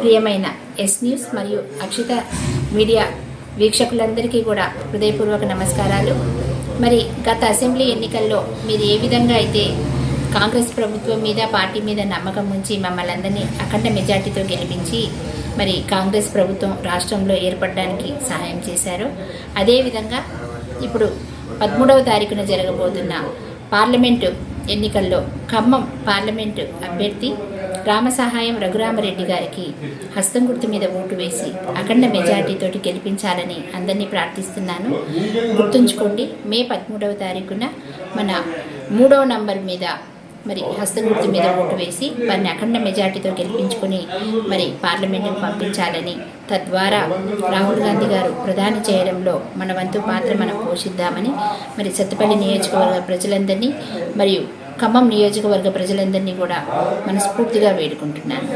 ప్రియమైన yes news మరియు Akshita media వీక్షకులందరికీ కూడా హృదయపూర్వక నమస్కారాలు. మరి గత అసెంబ్లీ ఎన్నికల్లో మీరు ఏ విధంగా అయితే కాంగ్రెస్ ప్రభుత్వం మీద పార్టీ మీద నమ్మకం ఉంచి మమ్మల్ని అందరినీ అఖండ మెజార్టీతో గెలిపించి మరి కాంగ్రెస్ ప్రభుత్వం రాష్ట్రంలో ఏర్పడడానికి సహాయం చేశారు. అదేవిధంగా ఇప్పుడు పదమూడవ తారీఖున జరగబోతున్న పార్లమెంటు ఎన్నికల్లో ఖమ్మం పార్లమెంటు అభ్యర్థి రామసహాయం రఘురామరెడ్డి గారికి హస్తం గుర్తు మీద ఓటు వేసి అఖండ మెజార్టీతోటి గెలిపించాలని అందరినీ ప్రార్థిస్తున్నాను. గుర్తుంచుకోండి మే పదమూడవ తారీఖున మన మూడవ నంబర్ మీద మరి హస్తం గుర్తు మీద ఓటు వేసి వారిని అఖండ మెజార్టీతో గెలిపించుకొని మరి పార్లమెంటుకు పంపించాలని తద్వారా రాహుల్ గాంధీ గారు ప్రధాని చేయడంలో మన వంతు పాత్ర మనం పోషిద్దామని మరి సత్తుపల్లి నియోజకవర్గ ప్రజలందరినీ మరియు ఖమ్మం నియోజకవర్గ ప్రజలందరినీ కూడా మనస్ఫూర్తిగా వేడుకుంటున్నాను.